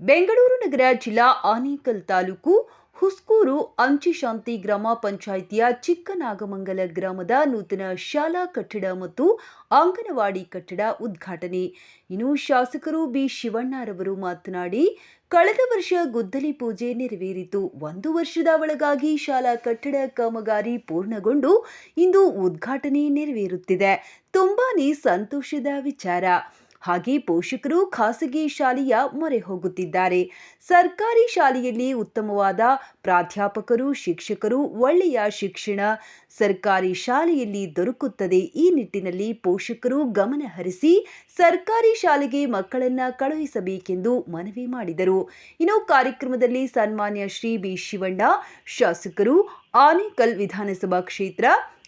ಬೆಂಗಳೂರು ನಗರ ಜಿಲ್ಲಾ ಆನೇಕಲ್ ತಾಲೂಕು ಹುಸ್ಕೂರು ಅಂಚಿಶಾಂತಿ ಗ್ರಾಮ ಪಂಚಾಯಿತಿಯ ಚಿಕ್ಕನಾಗಮಂಗಲ ಗ್ರಾಮದ ನೂತನ ಶಾಲಾ ಕಟ್ಟಡ ಮತ್ತು ಅಂಗನವಾಡಿ ಕಟ್ಟಡ ಉದ್ಘಾಟನೆ. ಇನ್ನು ಶಾಸಕರು ಬಿ ಶಿವಣ್ಣರವರು ಮಾತನಾಡಿ, ಕಳೆದ ವರ್ಷ ಗುದ್ದಲಿ ಪೂಜೆ ನೆರವೇರಿತು. ಒಂದು ವರ್ಷದ ಒಳಗಾಗಿ ಶಾಲಾ ಕಟ್ಟಡ ಕಾಮಗಾರಿ ಪೂರ್ಣಗೊಂಡು ಇಂದು ಉದ್ಘಾಟನೆ ನೆರವೇರುತ್ತಿದೆ. ತುಂಬಾನೇ ಸಂತೋಷದ ವಿಚಾರ. ಹಾಗೆ ಪೋಷಕರು ಖಾಸಗಿ ಶಾಲೆಯ ಮೊರೆ ಹೋಗುತ್ತಿದ್ದಾರೆ. ಸರ್ಕಾರಿ ಶಾಲೆಯಲ್ಲಿ ಉತ್ತಮವಾದ ಪ್ರಾಧ್ಯಾಪಕರು, ಶಿಕ್ಷಕರು, ಒಳ್ಳೆಯ ಶಿಕ್ಷಣ ಸರ್ಕಾರಿ ಶಾಲೆಯಲ್ಲಿ ದೊರಕುತ್ತದೆ. ಈ ನಿಟ್ಟಿನಲ್ಲಿ ಪೋಷಕರು ಗಮನ ಹರಿಸಿ ಸರ್ಕಾರಿ ಶಾಲೆಗೆ ಮಕ್ಕಳನ್ನ ಕಳುಹಿಸಬೇಕೆಂದು ಮನವಿ ಮಾಡಿದರು. ಇನ್ನು ಕಾರ್ಯಕ್ರಮದಲ್ಲಿ ಸನ್ಮಾನ್ಯ ಶ್ರೀ ಬಿ ಶಿವಣ್ಣ, ಶಾಸಕರು ಆನೇಕಲ್ ವಿಧಾನಸಭಾ ಕ್ಷೇತ್ರ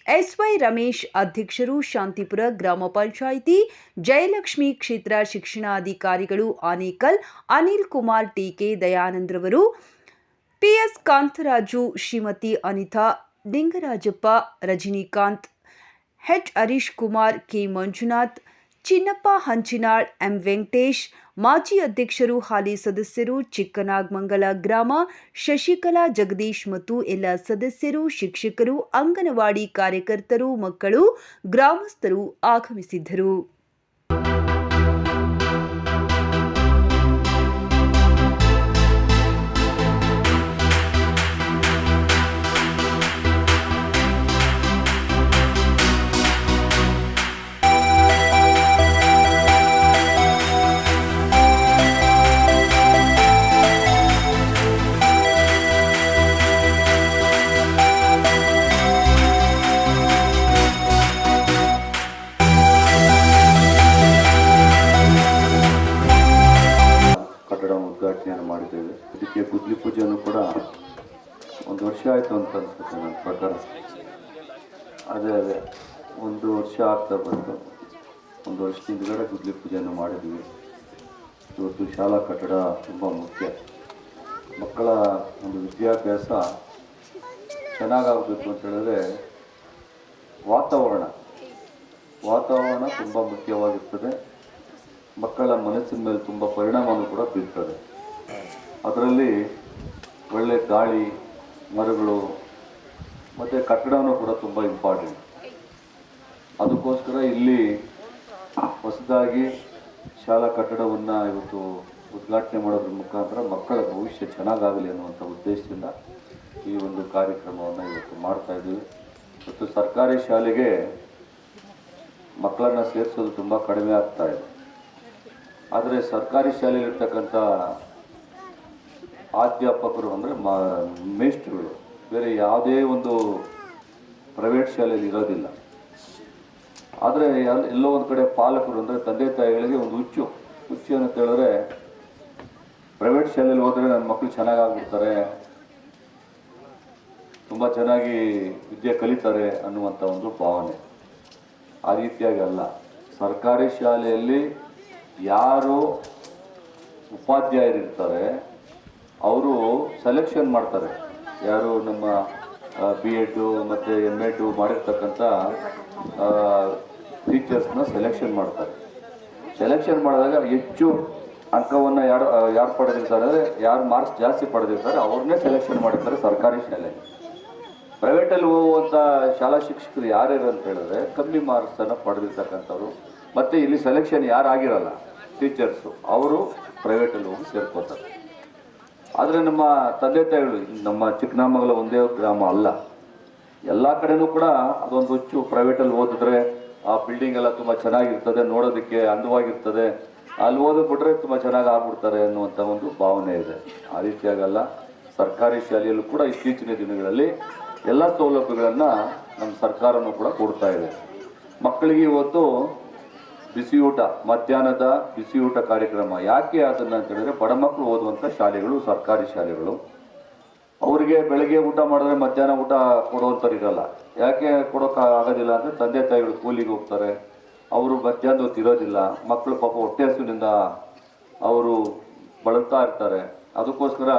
ಎಸ್ವೈ ರಮೇಶ್ ಅಧ್ಯಕ್ಷರು ಶಾಂತಿಪುರ ಗ್ರಾಮ ಪಂಚಾಯಿತಿ, ಜಯಲಕ್ಷ್ಮಿ ಕ್ಷೇತ್ರ ಶಿಕ್ಷಣಾಧಿಕಾರಿಗಳು Anekal, Anil Kumar TK ದಯಾನಂದ್ರವರು, PS Kantharaju, Shrimati Anitha, Lingarajappa, Rajinikanth H Harish Kumar, K. Manjunath Chinnappa Hanchinal M Venkatesh, ಮಾಜಿ ಅಧ್ಯಕ್ಷರು ಹಾಲಿ ಸದಸ್ಯರು ಚಿಕ್ಕನಾಗಮಂಗಲ ಗ್ರಾಮ, ಶಶಿಕಲಾ ಜಗದೀಶ್ ಮತ್ತು ಎಲ್ಲ ಸದಸ್ಯರು, ಶಿಕ್ಷಕರು, ಅಂಗನವಾಡಿ ಕಾರ್ಯಕರ್ತರು, ಮಕ್ಕಳು, ಗ್ರಾಮಸ್ಥರು ಆಗಮಿಸಿದ್ದರು. ಉದ್ಘಾಟನೆಯನ್ನು ಮಾಡಿದ್ದೇವೆ. ಇದಕ್ಕೆ ಗುದ್ಲಿ ಪೂಜೆಯನ್ನು ಕೂಡ ಒಂದು ವರ್ಷ ಆಯಿತು ಅಂತ ಅನ್ಸುತ್ತೆ ನನ್ನ ಪ್ರಕಾರ. ಅದೇ ಅದೇ, ಒಂದು ವರ್ಷ ಆಗ್ತಾ ಬಂತು. ಒಂದು ವರ್ಷದ ಹಿಂದ್ಗಡೆ ಗುದ್ಲಿ ಪೂಜೆಯನ್ನು ಮಾಡಿದ್ವಿ ಇವತ್ತು ಶಾಲಾ ಕಟ್ಟಡ ತುಂಬ ಮುಖ್ಯ. ಮಕ್ಕಳ ಒಂದು ವಿದ್ಯಾಭ್ಯಾಸ ಚೆನ್ನಾಗಾಗಬೇಕು ಅಂತ ಹೇಳಿದ್ರೆ ವಾತಾವರಣ. ವಾತಾವರಣ ತುಂಬ ಮುಖ್ಯವಾಗಿರ್ತದೆ. ಮಕ್ಕಳ ಮನಸ್ಸಿನ ಮೇಲೆ ತುಂಬ ಪರಿಣಾಮವನ್ನು ಕೂಡ ಬೀರ್ತದೆ. ಅದರಲ್ಲಿ ಒಳ್ಳೆ ಗಾಳಿ, ಮರಗಳು, ಮತ್ತು ಕಟ್ಟಡವೂ ಕೂಡ ತುಂಬ ಇಂಪಾರ್ಟೆಂಟ್ ಅದಕ್ಕೋಸ್ಕರ ಇಲ್ಲಿ ಹೊಸದಾಗಿ ಶಾಲಾ ಕಟ್ಟಡವನ್ನು ಇವತ್ತು ಉದ್ಘಾಟನೆ ಮಾಡೋದ್ರ ಮುಖಾಂತರ ಮಕ್ಕಳ ಭವಿಷ್ಯ ಚೆನ್ನಾಗಾಗಲಿ ಅನ್ನುವಂಥ ಉದ್ದೇಶದಿಂದ ಈ ಒಂದು ಕಾರ್ಯಕ್ರಮವನ್ನು ಇವತ್ತು ಮಾಡ್ತಾ ಇದ್ದೀವಿ. ಮತ್ತು ಸರ್ಕಾರಿ ಶಾಲೆಗೆ ಮಕ್ಕಳನ್ನು ಸೇರಿಸೋದು ತುಂಬ ಕಡಿಮೆ ಆಗ್ತಾ ಇದೆ. ಆದರೆ ಸರ್ಕಾರಿ ಶಾಲೆಯಲ್ಲಿರ್ತಕ್ಕಂಥ ಅಧ್ಯಾಪಕರು ಅಂದರೆ ಮಾ ಮೇಸ್ಟ್ರುಗಳು ಬೇರೆ ಯಾವುದೇ ಒಂದು ಪ್ರೈವೇಟ್ ಶಾಲೆಯಲ್ಲಿ ಇರೋದಿಲ್ಲ. ಆದರೆ ಎಲ್ಲೋ ಒಂದು ಕಡೆ ಪಾಲಕರು ಅಂದರೆ ತಂದೆ ತಾಯಿಗಳಿಗೆ ಒಂದು ಹುಚ್ಚು. ಹುಚ್ಚು ಅಂತ ಹೇಳಿದ್ರೆ ಪ್ರೈವೇಟ್ ಶಾಲೆಯಲ್ಲಿ ಹೋದರೆ ನನ್ನ ಮಕ್ಕಳು ಚೆನ್ನಾಗಿ ಆಗ್ಬಿಡ್ತಾರೆ ತುಂಬ ಚೆನ್ನಾಗಿ ವಿದ್ಯೆ ಕಲಿತಾರೆ ಅನ್ನುವಂಥ ಒಂದು ಭಾವನೆ. ಆ ರೀತಿಯಾಗಿ ಅಲ್ಲ. ಸರ್ಕಾರಿ ಶಾಲೆಯಲ್ಲಿ ಯಾರು ಉಪಾಧ್ಯಾಯರಿರ್ತಾರೆ, ಅವರು ಸೆಲೆಕ್ಷನ್ ಮಾಡ್ತಾರೆ. ಯಾರು ನಮ್ಮ ಬಿ ಎಡ್ಡು ಮತ್ತು ಎಂ ಎಡ್ಡು ಮಾಡಿರ್ತಕ್ಕಂಥ ಟೀಚರ್ಸ್ನ ಸೆಲೆಕ್ಷನ್ ಮಾಡ್ತಾರೆ. ಸೆಲೆಕ್ಷನ್ ಮಾಡಿದಾಗ ಹೆಚ್ಚು ಅಂಕವನ್ನು ಯಾರು ಯಾರು ಪಡೆದಿರ್ತಾರೆ ಅಂದರೆ, ಯಾರು ಮಾರ್ಕ್ಸ್ ಜಾಸ್ತಿ ಪಡೆದಿರ್ತಾರೆ, ಅವ್ರನ್ನೇ ಸೆಲೆಕ್ಷನ್ ಮಾಡಿರ್ತಾರೆ ಸರ್ಕಾರಿ ಶಾಲೆ ಪ್ರೈವೇಟಲ್ಲಿ ಹೋಗುವಂಥ ಶಾಲಾ ಶಿಕ್ಷಕರು ಯಾರ್ಯಾರು ಅಂತ ಹೇಳಿದ್ರೆ, ಕಮ್ಮಿ ಮಾರ್ಕ್ಸನ್ನು ಪಡೆದಿರ್ತಕ್ಕಂಥವ್ರು ಮತ್ತು ಇಲ್ಲಿ ಸೆಲೆಕ್ಷನ್ ಯಾರು ಆಗಿರಲ್ಲ ಟೀಚರ್ಸು ಅವರು ಪ್ರೈವೇಟಲ್ಲಿ ಹೋಗಿ ಸೇರ್ಕೋತಾರೆ ಆದರೆ ನಮ್ಮ ತಂದೆ ತಾಯಿಗಳು, ನಮ್ಮ ಚಿಕ್ಕನಾಮಗಲ ಒಂದೇ ಗ್ರಾಮ ಅಲ್ಲ. ಎಲ್ಲ ಕಡೆನೂ ಕೂಡ ಅದೊಂದು ಹುಚ್ಚು ಪ್ರೈವೇಟಲ್ಲಿ ಓದಿದ್ರೆ ಆ ಬಿಲ್ಡಿಂಗ್ ಎಲ್ಲ ತುಂಬ ಚೆನ್ನಾಗಿರ್ತದೆ, ನೋಡೋದಕ್ಕೆ ಅಂದವಾಗಿರ್ತದೆ. ಅಲ್ಲಿ ಓದಿಬಿಟ್ರೆ ತುಂಬ ಚೆನ್ನಾಗಿ ಆಗ್ಬಿಡ್ತಾರೆ ಅನ್ನುವಂಥ ಒಂದು ಭಾವನೆ ಇದೆ. ಆ ರೀತಿಯಾಗಲ್ಲ, ಸರ್ಕಾರಿ ಶಾಲೆಯಲ್ಲೂ ಕೂಡ ಇತ್ತೀಚಿನ ದಿನಗಳಲ್ಲಿ ಎಲ್ಲ ಸೌಲಭ್ಯಗಳನ್ನು ನಮ್ಮ ಸರ್ಕಾರನೂ ಕೂಡ ಕೊಡ್ತಾ ಇದೆ. ಮಕ್ಕಳಿಗೆ ಇವತ್ತು ಬಿಸಿ ಊಟ ಮಧ್ಯಾಹ್ನದ ಬಿಸಿಯೂಟ ಕಾರ್ಯಕ್ರಮ. ಯಾಕೆ ಅದನ್ನ ಅಂತ ಹೇಳಿದ್ರೆ, ಬಡ ಮಕ್ಕಳು ಓದುವಂಥ ಶಾಲೆಗಳು, ಸರ್ಕಾರಿ ಶಾಲೆಗಳು. ಅವರಿಗೆ ಬೆಳಗ್ಗೆ ಊಟ ಮಾಡಿದ್ರೆ ಮಧ್ಯಾಹ್ನ ಊಟ ಕೊಡೋವಂಥವ್ರು ಇರಲ್ಲ. ಯಾಕೆ ಕೊಡೋಕೆ ಆಗೋದಿಲ್ಲ ಅಂದರೆ, ತಂದೆ ತಾಯಿಗಳು ಕೂಲಿಗೆ ಹೋಗ್ತಾರೆ. ಅವರು ಮಧ್ಯಾಹ್ನ ತಿರೋದಿಲ್ಲ ಮಕ್ಕಳು ಪಾಪ ಹೊಟ್ಟೆ ಹಸುವಿನಿಂದ ಅವರು ಬಳಲ್ತಾ ಇರ್ತಾರೆ. ಅದಕ್ಕೋಸ್ಕರ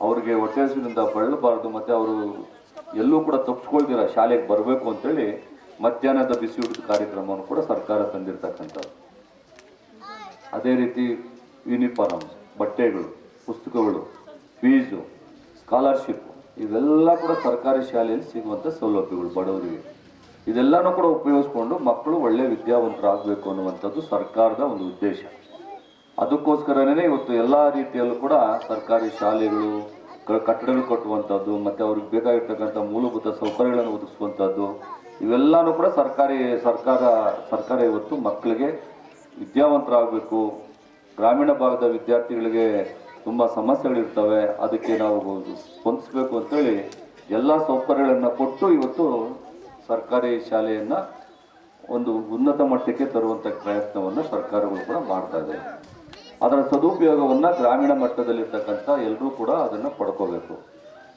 ಅವ್ರಿಗೆ ಹೊಟ್ಟೆ ಹಸುವಿನಿಂದ ಬಳಲಬಾರ್ದು. ಮತ್ತು ಅವರು ಎಲ್ಲೂ ಕೂಡ ತಪ್ಪಿಸ್ಕೊಳ್ದಿರ ಶಾಲೆಗೆ ಬರಬೇಕು ಅಂತೇಳಿ ಮಧ್ಯಾಹ್ನದ ಬಿಸಿ ಊಟದ ಕಾರ್ಯಕ್ರಮವನ್ನು ಕೂಡ ಸರ್ಕಾರ ತಂದಿರತಕ್ಕಂಥದ್ದು. ಅದೇ ರೀತಿ ಯೂನಿಫಾರ್ಮ್ ಬಟ್ಟೆಗಳು, ಪುಸ್ತಕಗಳು ಫೀಸು ಸ್ಕಾಲರ್ಶಿಪ್ ಇವೆಲ್ಲ ಕೂಡ ಸರ್ಕಾರಿ ಶಾಲೆಯಲ್ಲಿ ಸಿಗುವಂಥ ಸೌಲಭ್ಯಗಳು ಬಡವರಿಗೆ. ಇದೆಲ್ಲನೂ ಕೂಡ ಉಪಯೋಗಿಸ್ಕೊಂಡು ಮಕ್ಕಳು ಒಳ್ಳೆಯ ವಿದ್ಯಾವಂತರಾಗಬೇಕು ಅನ್ನುವಂಥದ್ದು ಸರ್ಕಾರದ ಒಂದು ಉದ್ದೇಶ. ಅದಕ್ಕೋಸ್ಕರನೇ ಇವತ್ತು ಎಲ್ಲ ರೀತಿಯಲ್ಲೂ ಕೂಡ ಸರ್ಕಾರಿ ಶಾಲೆಗಳು ಕಟ್ಟಡಗಳು ಕಟ್ಟುವಂಥದ್ದು, ಮತ್ತು ಅವ್ರಿಗೆ ಬೇಕಾಗಿರ್ತಕ್ಕಂಥ ಮೂಲಭೂತ ಸೌಕರ್ಯಗಳನ್ನು ಒದಗಿಸುವಂಥದ್ದು ಇವೆಲ್ಲನೂ ಕೂಡ ಸರ್ಕಾರಿ, ಸರ್ಕಾರ ಸರ್ಕಾರ ಇವತ್ತು ಮಕ್ಕಳಿಗೆ ವಿದ್ಯಾವಂತರಾಗಬೇಕು. ಗ್ರಾಮೀಣ ಭಾಗದ ವಿದ್ಯಾರ್ಥಿಗಳಿಗೆ ತುಂಬ ಸಮಸ್ಯೆಗಳಿರ್ತವೆ. ಅದಕ್ಕೆ ನಾವು ಸ್ಪಂದಿಸಬೇಕು ಅಂತೇಳಿ ಎಲ್ಲ ಸೌಕರ್ಯಗಳನ್ನು ಕೊಟ್ಟು ಇವತ್ತು ಸರ್ಕಾರಿ ಶಾಲೆಯನ್ನು ಒಂದು ಉನ್ನತ ಮಟ್ಟಕ್ಕೆ ತರುವಂಥ ಪ್ರಯತ್ನವನ್ನು ಸರ್ಕಾರಗಳು ಕೂಡ ಮಾಡ್ತಾ ಇದೆ. ಅದರ ಸದುಪಯೋಗವನ್ನು ಗ್ರಾಮೀಣ ಮಟ್ಟದಲ್ಲಿರ್ತಕ್ಕಂಥ ಎಲ್ಲರೂ ಕೂಡ ಅದನ್ನು ಪಡ್ಕೋಬೇಕು.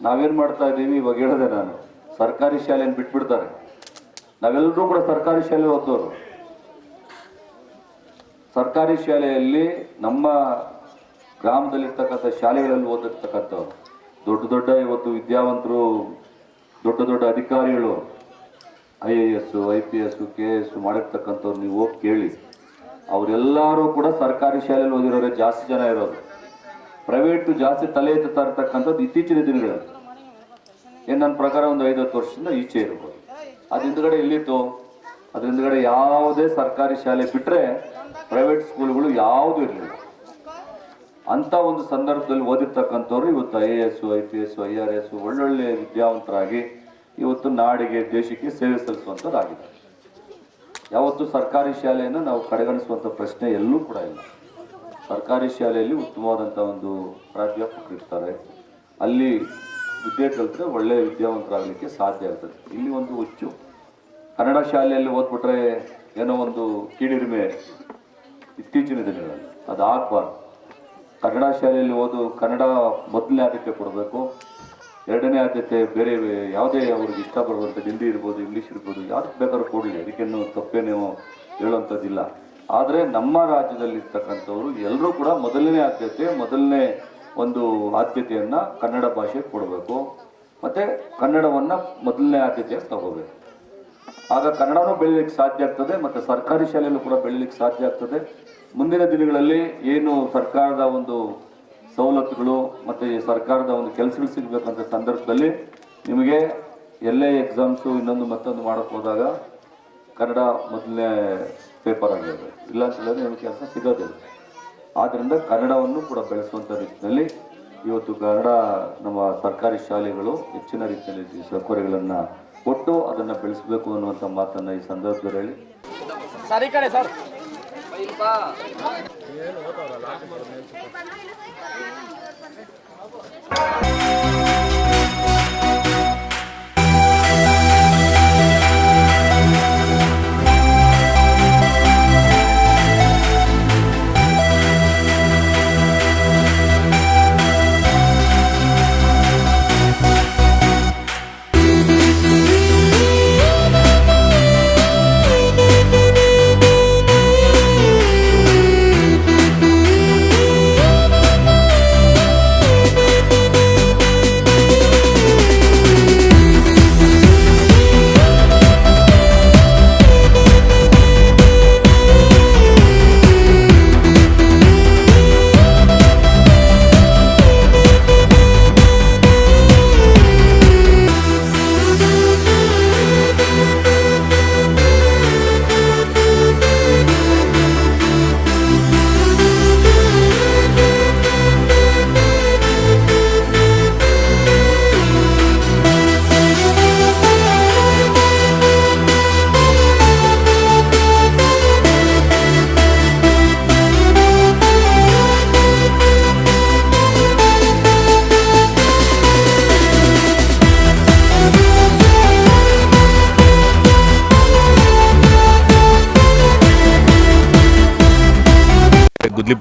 ನಾವೇನು ಮಾಡ್ತಾ ಇದ್ದೀವಿ? ಇವಾಗ ಹೇಳಿದೆ ನಾನು. ಸರ್ಕಾರಿ ಶಾಲೆಯನ್ನು ಬಿಟ್ಬಿಡ್ತಾರೆ. ನಾವೆಲ್ಲರೂ ಕೂಡ ಸರ್ಕಾರಿ ಶಾಲೆ ಓದೋರು ಸರ್ಕಾರಿ ಶಾಲೆಯಲ್ಲಿ ನಮ್ಮ ಗ್ರಾಮದಲ್ಲಿರ್ತಕ್ಕಂಥ ಶಾಲೆಗಳಲ್ಲಿ ಓದಿರ್ತಕ್ಕಂಥವ್ರು. ದೊಡ್ಡ ದೊಡ್ಡ ಇವತ್ತು ವಿದ್ಯಾವಂತರು, ದೊಡ್ಡ ದೊಡ್ಡ ಅಧಿಕಾರಿಗಳು, I A S, I P S, K S ಮಾಡಿರ್ತಕ್ಕಂಥವ್ರು ನೀವು ಹೋಗಿ ಕೇಳಿ. ಅವರೆಲ್ಲರೂ ಕೂಡ ಸರ್ಕಾರಿ ಶಾಲೆಯಲ್ಲಿ ಓದಿರೋರೆ ಜಾಸ್ತಿ ಜನ ಇರೋದು. ಪ್ರೈವೇಟ್ ಜಾಸ್ತಿ ತಲೆ ಎತ್ತಾ ಇರ್ತಕ್ಕಂಥದ್ದು ಇತ್ತೀಚಿನ ದಿನಗಳಲ್ಲಿ. ಏನು ನನ್ನ ಪ್ರಕಾರ ಒಂದು ಐವತ್ತು ವರ್ಷದಿಂದ ಈಚೆ ಇರ್ಬೋದು. ಅದ್ರ ಹಿಂದ್ಗಡೆ ಎಲ್ಲಿತ್ತು ಅದ್ರ ಹಿಂದ್ಗಡೆ ಯಾವುದೇ ಸರ್ಕಾರಿ ಶಾಲೆ ಬಿಟ್ಟರೆ ಪ್ರೈವೇಟ್ ಸ್ಕೂಲ್ಗಳು ಯಾವುದೂ ಇರಲಿಲ್ಲ. ಅಂತ ಒಂದು ಸಂದರ್ಭದಲ್ಲಿ ಓದಿರ್ತಕ್ಕಂಥವ್ರು ಇವತ್ತು I A S I P S I R S ಒಳ್ಳೊಳ್ಳೆ ವಿದ್ಯಾವಂತರಾಗಿ ಇವತ್ತು ನಾಡಿಗೆ, ದೇಶಕ್ಕೆ ಸೇವೆ ಸಲ್ಲಿಸುವಂಥದ್ದಾಗಿದೆ. ಯಾವತ್ತು ಸರ್ಕಾರಿ ಶಾಲೆಯನ್ನು ನಾವು ಕಡೆಗಣಿಸುವಂಥ ಪ್ರಶ್ನೆ ಎಲ್ಲೂ ಕೂಡ ಇಲ್ಲ. ಸರ್ಕಾರಿ ಶಾಲೆಯಲ್ಲಿ ಉತ್ತಮವಾದಂಥ ಒಂದು ಪ್ರಾಧ್ಯಾಪಕರು ಇರ್ತಾರೆ. ಅಲ್ಲಿ ವಿದ್ಯೆ ಕಲಿತ್ರೆ ಒಳ್ಳೆಯ ವಿದ್ಯಾವಂತರಾಗಲಿಕ್ಕೆ ಸಾಧ್ಯ ಆಗ್ತದೆ. ಇಲ್ಲಿ ಒಂದು ಹುಚ್ಚು. ಕನ್ನಡ ಶಾಲೆಯಲ್ಲಿ ಓದ್ಬಿಟ್ರೆ ಏನೋ ಒಂದು ಕೀಳಿರಿಮೆ ಇತ್ತೀಚಿನ ದಿನಗಳಲ್ಲಿ. ಅದು ಆಗಬಾರ್ದು. ಕನ್ನಡ ಶಾಲೆಯಲ್ಲಿ ಓದು, ಕನ್ನಡ ಮೊದಲನೇ ಆದ್ಯತೆ ಕೊಡಬೇಕು. ಎರಡನೇ ಆದ್ಯತೆ ಬೇರೆ ಯಾವುದೇ ಅವ್ರಿಗೆ ಇಷ್ಟ ಬರುವಂಥ ಹಿಂದಿ ಇರ್ಬೋದು, ಇಂಗ್ಲೀಷ್ ಇರ್ಬೋದು, ಯಾವ್ದಕ್ಕೆ ಬೇಕಾದ್ರೂ ಕೊಡಲಿ ಅದಕ್ಕೇನು ತಪ್ಪೇನೋ ಹೇಳುವಂಥದ್ದಿಲ್ಲ. ಆದರೆ ನಮ್ಮ ರಾಜ್ಯದಲ್ಲಿರ್ತಕ್ಕಂಥವ್ರು ಎಲ್ಲರೂ ಕೂಡ ಮೊದಲನೇ ಆದ್ಯತೆ, ಮೊದಲನೇ ಒಂದು ಆದ್ಯತೆಯನ್ನು ಕನ್ನಡ ಭಾಷೆಗೆ ಕೊಡಬೇಕು. ಮತ್ತು ಕನ್ನಡವನ್ನು ಮೊದಲನೇ ಆದ್ಯತೆಯಾಗಿ ತಗೋಬೇಕು. ಆಗ ಕನ್ನಡನೂ ಬೆಳೀಲಿಕ್ಕೆ ಸಾಧ್ಯ ಆಗ್ತದೆ, ಮತ್ತು ಸರ್ಕಾರಿ ಶಾಲೆಯಲ್ಲೂ ಕೂಡ ಬೆಳೀಲಿಕ್ಕೆ ಸಾಧ್ಯ ಆಗ್ತದೆ. ಮುಂದಿನ ದಿನಗಳಲ್ಲಿ ಏನು ಸರ್ಕಾರದ ಒಂದು ಸವಲತ್ತುಗಳು ಮತ್ತು ಸರ್ಕಾರದ ಒಂದು ಕೆಲಸಗಳು ಸಿಗಬೇಕಂತ ಸಂದರ್ಭದಲ್ಲಿ ನಿಮಗೆ ಎಲ್ಲೇ ಎಕ್ಸಾಮ್ಸು ಇನ್ನೊಂದು ಮತ್ತೊಂದು ಮಾಡೋಕ್ಕೆ ಹೋದಾಗ ಕನ್ನಡ ಮೊದಲನೇ ಪೇಪರ್ ಆಗಿರುತ್ತೆ ಇಲ್ಲ ಅಂತ ಹೇಳಿದ್ರೆ ನಿಮಗೆ ಕೆಲಸ ಸಿಗೋದಿಲ್ಲ. ಆದ್ದರಿಂದ ಕನ್ನಡವನ್ನು ಕೂಡ ಬೆಳೆಸುವಂಥ ನಿಟ್ಟಿನಲ್ಲಿ ಇವತ್ತು ಕನ್ನಡ ನಮ್ಮ ಸರ್ಕಾರಿ ಶಾಲೆಗಳು ಹೆಚ್ಚಿನ ರೀತಿಯಲ್ಲಿ ಸೌಕರ್ಯಗಳನ್ನು ಕೊಟ್ಟು ಅದನ್ನು ಬೆಳೆಸಬೇಕು ಅನ್ನುವಂಥ ಮಾತನ್ನು ಈ ಸಂದರ್ಭದಲ್ಲಿ ಸರ್ ಕಡೆ ಸರ್.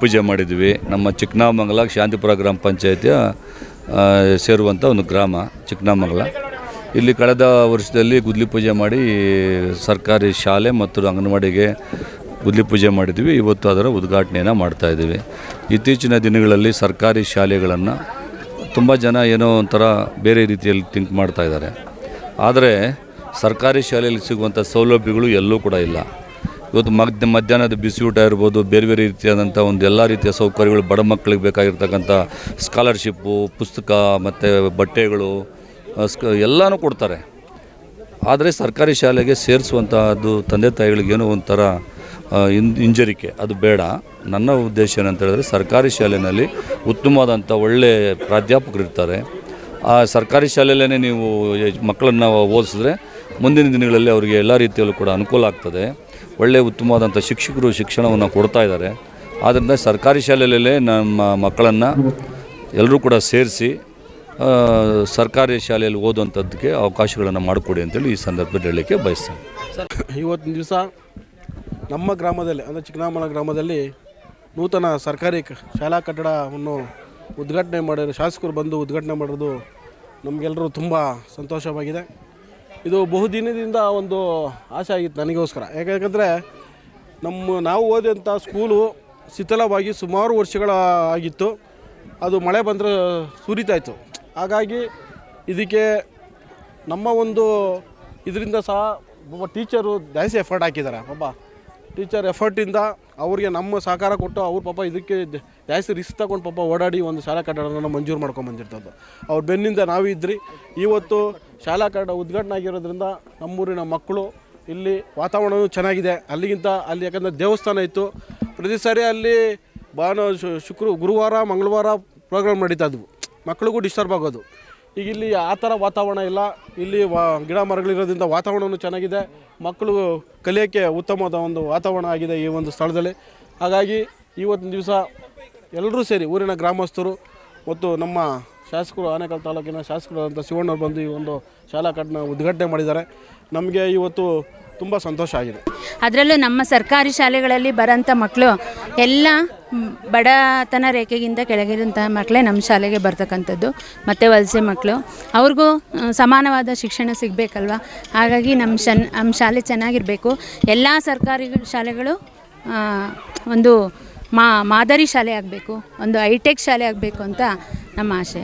ಪೂಜೆ ಮಾಡಿದ್ವಿ. ನಮ್ಮ ಚಿಕ್ಕನಾಮಂಗಲ ಶಾಂತಿಪುರ ಗ್ರಾಮ ಪಂಚಾಯತಿಯ ಸೇರುವಂಥ ಒಂದು ಗ್ರಾಮ, ಚಿಕ್ಕನಾಮಂಗಲ. ಇಲ್ಲಿ ಕಳೆದ ವರ್ಷದಲ್ಲಿ ಗುದ್ಲಿ ಪೂಜೆ ಮಾಡಿ ಸರ್ಕಾರಿ ಶಾಲೆ ಮತ್ತು ಅಂಗನವಾಡಿಗೆ ಗುದ್ಲಿ ಪೂಜೆ ಮಾಡಿದ್ವಿ. ಇವತ್ತು ಅದರ ಉದ್ಘಾಟನೆಯನ್ನು ಮಾಡ್ತಾಯಿದ್ದೀವಿ ಇತ್ತೀಚಿನ ದಿನಗಳಲ್ಲಿ ಸರ್ಕಾರಿ ಶಾಲೆಗಳನ್ನು ತುಂಬ ಜನ ಏನೋ ಒಂಥರ ಬೇರೆ ರೀತಿಯಲ್ಲಿ ಥಿಂಕ್ ಮಾಡ್ತಾಯಿದ್ದಾರೆ ಆದರೆ ಸರ್ಕಾರಿ ಶಾಲೆಯಲ್ಲಿ ಸಿಗುವಂಥ ಸೌಲಭ್ಯಗಳು ಎಲ್ಲೂ ಕೂಡ ಇಲ್ಲ. ಇವತ್ತು ಮಧ್ಯ ಮಧ್ಯಾಹ್ನದ ಬಿಸಿ ಊಟ ಇರ್ಬೋದು, ಬೇರೆ ಬೇರೆ ರೀತಿಯಾದಂಥ ಒಂದು ಎಲ್ಲ ರೀತಿಯ ಸೌಕರ್ಯಗಳು ಬಡ ಮಕ್ಕಳಿಗೆ ಬೇಕಾಗಿರ್ತಕ್ಕಂಥ ಸ್ಕಾಲರ್ಶಿಪ್ಪು ಪುಸ್ತಕ ಮತ್ತು ಬಟ್ಟೆಗಳು ಸ್ಕ ಎಲ್ಲನೂ ಕೊಡ್ತಾರೆ. ಆದರೆ ಸರ್ಕಾರಿ ಶಾಲೆಗೆ ಸೇರಿಸುವಂತಹದ್ದು ತಂದೆ ತಾಯಿಗಳಿಗೇನೋ ಒಂಥರ ಇನ್ ಹಿಂಜರಿಕೆ. ಅದು ಬೇಡ. ನನ್ನ ಉದ್ದೇಶ ಏನಂತ ಹೇಳಿದ್ರೆ ಸರ್ಕಾರಿ ಶಾಲೆಯಲ್ಲಿ ಉತ್ತಮವಾದಂಥ ಒಳ್ಳೆ ಪ್ರಾಧ್ಯಾಪಕರು ಇರ್ತಾರೆ. ಆ ಸರ್ಕಾರಿ ಶಾಲೆಯಲ್ಲೇ ನೀವು ಮಕ್ಕಳನ್ನು ಓದಿಸಿದ್ರೆ ಮುಂದಿನ ದಿನಗಳಲ್ಲಿ ಅವರಿಗೆ ಎಲ್ಲ ರೀತಿಯಲ್ಲೂ ಕೂಡ ಅನುಕೂಲ ಆಗ್ತದೆ. ಒಳ್ಳೆಯ ಉತ್ತಮವಾದಂಥ ಶಿಕ್ಷಕರು ಶಿಕ್ಷಣವನ್ನು ಕೊಡ್ತಾ ಇದ್ದಾರೆ. ಆದ್ದರಿಂದ ಸರ್ಕಾರಿ ಶಾಲೆಯಲ್ಲೇ ನಮ್ಮ ಮಕ್ಕಳನ್ನು ಎಲ್ಲರೂ ಕೂಡ ಸೇರಿಸಿ ಸರ್ಕಾರಿ ಶಾಲೆಯಲ್ಲಿ ಓದುವಂಥದ್ದಕ್ಕೆ ಅವಕಾಶಗಳನ್ನು ಮಾಡಿಕೊಡಿ ಅಂತೇಳಿ ಈ ಸಂದರ್ಭದಲ್ಲಿ ಹೇಳಲಿಕ್ಕೆ ಬಯಸ್ತೇನೆ. ಇವತ್ತಿನ ದಿವಸ ನಮ್ಮ ಗ್ರಾಮದಲ್ಲಿ, ಅಂದರೆ ಚಿಕ್ಕನಾಮಲ ಗ್ರಾಮದಲ್ಲಿ ನೂತನ ಸರ್ಕಾರಿ ಶಾಲಾ ಕಟ್ಟಡವನ್ನು ಉದ್ಘಾಟನೆ ಮಾಡಿರೋ, ಶಾಸಕರು ಬಂದು ಉದ್ಘಾಟನೆ ಮಾಡೋದು ನಮಗೆಲ್ಲರೂ ತುಂಬ ಸಂತೋಷವಾಗಿದೆ. ಇದು ಬಹುದಿನದಿಂದ ಒಂದು ಆಸೆ ಆಗಿತ್ತು ನನಗೋಸ್ಕರ. ಯಾಕಂದರೆ ನಮ್ಮ ನಾವು ಓದಿದಂಥ ಸ್ಕೂಲು ಶಿಥಿಲವಾಗಿ ಸುಮಾರು ವರ್ಷಗಳ ಆಗಿತ್ತು. ಅದು ಮಳೆ ಬಂದರೆ ಸುರಿತಾ ಇತ್ತು. ಹಾಗಾಗಿ ಇದಕ್ಕೆ ನಮ್ಮ ಒಂದು ಇದರಿಂದ ಸಹ ಒಬ್ಬ ಟೀಚರು ಜಾಸ್ತಿ ಎಫರ್ಟ್ ಹಾಕಿದ್ದಾರೆ. ಪಾಪ ಟೀಚರ್ ಎಫರ್ಟಿಂದ ಅವ್ರಿಗೆ ನಮ್ಮ ಸಹಕಾರ ಕೊಟ್ಟು ಅವ್ರ ಪಾಪ ಇದಕ್ಕೆ ಜಾಸ್ತಿ ರಿಸ್ಕ್ ತಗೊಂಡು ಪಾಪ ಓಡಾಡಿ ಒಂದು ಶಾಲಾ ಕಟ್ಟಡನ ಮಂಜೂರು ಮಾಡ್ಕೊಂಡು ಬಂದಿರ್ತದ್ದು. ಅವ್ರ ಬೆನ್ನಿಂದ ನಾವು ಇದ್ರಿ. ಇವತ್ತು ಶಾಲಾ ಕಟ್ಟಡ ಉದ್ಘಾಟನೆ ಆಗಿರೋದ್ರಿಂದ ನಮ್ಮೂರಿನ ಮಕ್ಕಳು ಇಲ್ಲಿ ವಾತಾವರಣವೂ ಚೆನ್ನಾಗಿದೆ. ಅಲ್ಲಿಗಿಂತ ಅಲ್ಲಿ ಯಾಕಂದರೆ ದೇವಸ್ಥಾನ ಇತ್ತು. ಪ್ರತಿ ಸಾರಿ ಅಲ್ಲಿ ಭಾನು ಶುಕ್ರ, ಗುರುವಾರ, ಮಂಗಳವಾರ ಪ್ರೋಗ್ರಾಮ್ ನಡೀತಾ ಇದ್ವು. ಮಕ್ಳಿಗೂ ಡಿಸ್ಟರ್ಬ್ ಆಗೋದು. ಈಗ ಇಲ್ಲಿ ಆ ಥರ ವಾತಾವರಣ ಇಲ್ಲ. ಇಲ್ಲಿ ವಾ, ಗಿಡ ಮರಗಳಿರೋದ್ರಿಂದ ವಾತಾವರಣವೂ ಚೆನ್ನಾಗಿದೆ. ಮಕ್ಕಳು ಕಲಿಯೋಕ್ಕೆ ಉತ್ತಮವಾದ ಒಂದು ವಾತಾವರಣ ಆಗಿದೆ ಈ ಒಂದು ಸ್ಥಳದಲ್ಲಿ. ಹಾಗಾಗಿ ಇವತ್ತಿನ ದಿವಸ ಎಲ್ಲರೂ ಸೇರಿ ಊರಿನ ಗ್ರಾಮಸ್ಥರು ಮತ್ತು ನಮ್ಮ ಶಾಸಕರು, ಆನೇಕಲ್ ತಾಲೂಕಿನ ಶಾಸಕರಾದಂಥ ಶಿವಣ್ಣವ್ರು ಬಂದು ಈ ಒಂದು ಶಾಲಾ ಕಟ್ಟನ ಉದ್ಘಾಟನೆ ಮಾಡಿದ್ದಾರೆ. ನಮಗೆ ಇವತ್ತು ತುಂಬ ಸಂತೋಷ ಆಗಿದೆ. ಅದರಲ್ಲೂ ನಮ್ಮ ಸರ್ಕಾರಿ ಶಾಲೆಗಳಲ್ಲಿ ಬರೋಂಥ ಮಕ್ಕಳು ಎಲ್ಲ ಬಡತನ ರೇಖೆಗಿಂತ ಕೆಳಗಿರುವಂತಹ ಮಕ್ಕಳೇ ನಮ್ಮ ಶಾಲೆಗೆ ಬರ್ತಕ್ಕಂಥದ್ದು, ಮತ್ತು ವಲಸೆ ಮಕ್ಕಳು. ಅವ್ರಿಗೂ ಸಮಾನವಾದ ಶಿಕ್ಷಣ ಸಿಗಬೇಕಲ್ವ? ಹಾಗಾಗಿ ನಮ್ಮ ಶನ್, ನಮ್ಮ ಶಾಲೆ ಚೆನ್ನಾಗಿರಬೇಕು. ಎಲ್ಲ ಸರ್ಕಾರಿ ಶಾಲೆಗಳು ಒಂದು ಮಾದರಿ ಶಾಲೆ ಆಗಬೇಕು, ಒಂದು ಹೈಟೆಕ್ ಶಾಲೆ ಆಗಬೇಕು ಅಂತ ನಮ್ಮ ಆಶಯ.